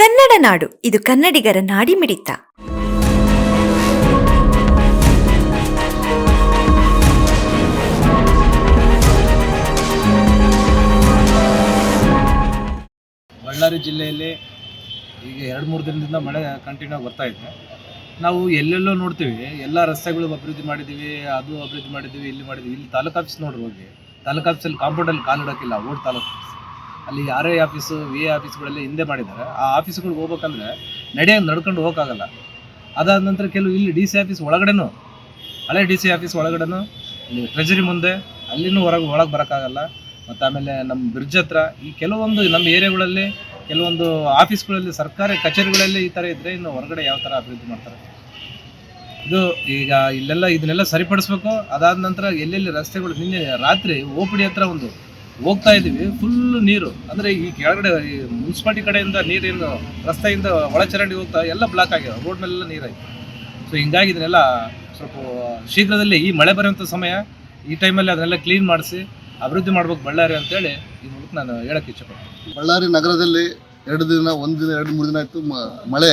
ಕನ್ನಡ ನಾಡು, ಇದು ಕನ್ನಡಿಗರ ನಾಡಿಮಿಡಿತ ಬಳ್ಳಾರಿ ಜಿಲ್ಲೆಯಲ್ಲಿ ಈಗ ಎರಡು ಮೂರು ದಿನದಿಂದ ಮಳೆ ಕಂಟಿನ್ಯೂ ಬರ್ತಾ ಇದೆ. ನಾವು ಎಲ್ಲೆಲ್ಲೋ ನೋಡ್ತೀವಿ, ಎಲ್ಲ ರಸ್ತೆಗಳು ಅಭಿವೃದ್ಧಿ ಮಾಡಿದ್ದೀವಿ ಅದು ಅಭಿವೃದ್ಧಿ ಮಾಡಿದ್ದೀವಿ ಇಲ್ಲಿ ಮಾಡಿದ್ದೀವಿ ಇಲ್ಲಿ ತಾಲೂಕು ಆಫೀಸ್ ನೋಡ್ರಿ ಹೋಗಿ. ತಾಲೂಕು ಆಫೀಸಲ್ಲಿ ಕಾಂಪೌಂಡಲ್ಲಿ ಕಾಲು ಇಡೋಕ್ಕಿಲ್ಲ ಓಲ್ಡ್ ತಾಲೂಕು. ಅಲ್ಲಿ R I office V A ಆಫೀಸ್ಗಳೆಲ್ಲ ಹಿಂದೆ ಮಾಡಿದ್ದಾರೆ. ಆ ಆಫೀಸ್ಗಳಿಗೆ ಹೋಗ್ಬೇಕಂದ್ರೆ ನಡೆಯ ನಡ್ಕೊಂಡು ಹೋಗೋಕ್ಕಾಗಲ್ಲ. ಅದಾದ ನಂತರ ಕೆಲವು ಇಲ್ಲಿ ಡಿ ಸಿ ಆಫೀಸ್ ಒಳಗಡೆನೂ, ಹಳೆ ಡಿ ಸಿ ಆಫೀಸ್ ಒಳಗಡೆನೂ, ಇಲ್ಲಿ ಟ್ರೆಜರಿ ಮುಂದೆ, ಅಲ್ಲಿನೂ ಹೊರಗೆ, ಒಳಗೆ ಬರೋಕ್ಕಾಗಲ್ಲ. ಮತ್ತು ಆಮೇಲೆ ನಮ್ಮ ಬ್ರಿಡ್ಜ್ ಹತ್ರ ಈ ಕೆಲವೊಂದು ನಮ್ಮ ಏರಿಯಾಗಳಲ್ಲಿ, ಕೆಲವೊಂದು ಆಫೀಸ್ಗಳಲ್ಲಿ ಸರ್ಕಾರಿ ಕಚೇರಿಗಳಲ್ಲಿ ಈ ಥರ ಇದ್ದರೆ ಇನ್ನು ಹೊರಗಡೆ ಯಾವ ಥರ ಅಭಿವೃದ್ಧಿ ಮಾಡ್ತಾರೆ? ಇದು ಈಗ ಇಲ್ಲೆಲ್ಲ ಇದನ್ನೆಲ್ಲ ಸರಿಪಡಿಸ್ಬೇಕು. ಅದಾದ ನಂತರ ಎಲ್ಲೆಲ್ಲಿ ರಸ್ತೆಗಳು ನಿನ್ನೆ ರಾತ್ರಿ ಓಪಿಡಿ ಹತ್ರ ಒಂದು ಹೋಗ್ತಾ ಇದ್ದೀವಿ. ಫುಲ್ ನೀರು. ಅಂದರೆ ಈ ಕೆಳಗಡೆ, ಈ ಮುನ್ಸಿಪಾಲ್ಟಿ ಕಡೆಯಿಂದ ನೀರೇನು ರಸ್ತೆಯಿಂದ ಒಳಚರಂಡಿ ಹೋಗ್ತಾ ಎಲ್ಲ ಬ್ಲಾಕ್ ಆಗಿದೆ ರೋಡ್ ಮೇಲೆಲ್ಲ ನೀರಾಯ್ತು. ಸೊ ಹಿಂಗಾಗಿ ಇದನ್ನೆಲ್ಲ ಸ್ವಲ್ಪ ಶೀಘ್ರದಲ್ಲಿ ಈ ಮಳೆ ಬರುವಂಥ ಸಮಯ, ಈ ಟೈಮಲ್ಲಿ ಅದನ್ನೆಲ್ಲ ಕ್ಲೀನ್ ಮಾಡಿಸಿ, ಅಭಿವೃದ್ಧಿ ಮಾಡ್ಬೇಕು ಬಳ್ಳಾರಿ ಅಂತೇಳಿ ಈ ಮೂಲಕ ನಾನು ಹೇಳಕ್ಕೆ ಇಚ್ಛಪಡ್ತೀನಿ. ಬಳ್ಳಾರಿ ನಗರದಲ್ಲಿ ಎರಡು ದಿನ, ಒಂದು ದಿನ, ಎರಡು, ಮೂರು ದಿನ ಆಯಿತು ಮಳೆ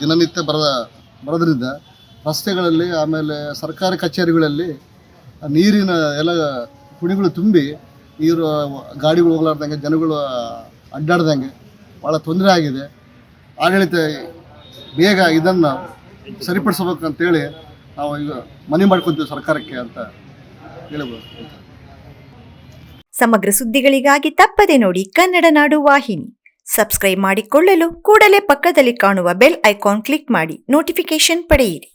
ದಿನನಿತ್ಯ ಬರದ, ಬರೋದ್ರಿಂದ ರಸ್ತೆಗಳಲ್ಲಿ, ಆಮೇಲೆ ಸರ್ಕಾರಿ ಕಚೇರಿಗಳಲ್ಲಿ ನೀರಿನ ಎಲ್ಲ ಕುಣಿಗಳು ತುಂಬಿ ನೀರು ಗಾಡಿಗಳು ಹೋಗ್ಲಾರ್ದಂಗೆ ಜನಗಳು ಅಡ್ಡಾಡ್ದಂಗೆ ಭಾಳ ತೊಂದರೆ ಆಗಿದೆ. ಆಡಳಿತ ಬೇಗ ಇದನ್ನು ಸರಿಪಡಿಸ್ಬೇಕು ಅಂತೇಳಿ ನಾವು ಈಗ ಮನವಿ ಮಾಡ್ಕೊತೀವಿ ಸರ್ಕಾರಕ್ಕೆ ಅಂತ ಹೇಳ್ಬೋದು. ಸಮಗ್ರ ಸುದ್ದಿಗಳಿಗಾಗಿ ತಪ್ಪದೆ ನೋಡಿ ಕನ್ನಡ ನಾಡು ವಾಹಿನಿ. ಸಬ್ಸ್ಕ್ರೈಬ್ ಮಾಡಿಕೊಳ್ಳಲು ಕೂಡಲೇ ಪಕ್ಕದಲ್ಲಿ ಕಾಣುವ ಬೆಲ್ ಐಕಾನ್ ಕ್ಲಿಕ್ ಮಾಡಿ ನೋಟಿಫಿಕೇಶನ್ ಪಡೆಯಿರಿ.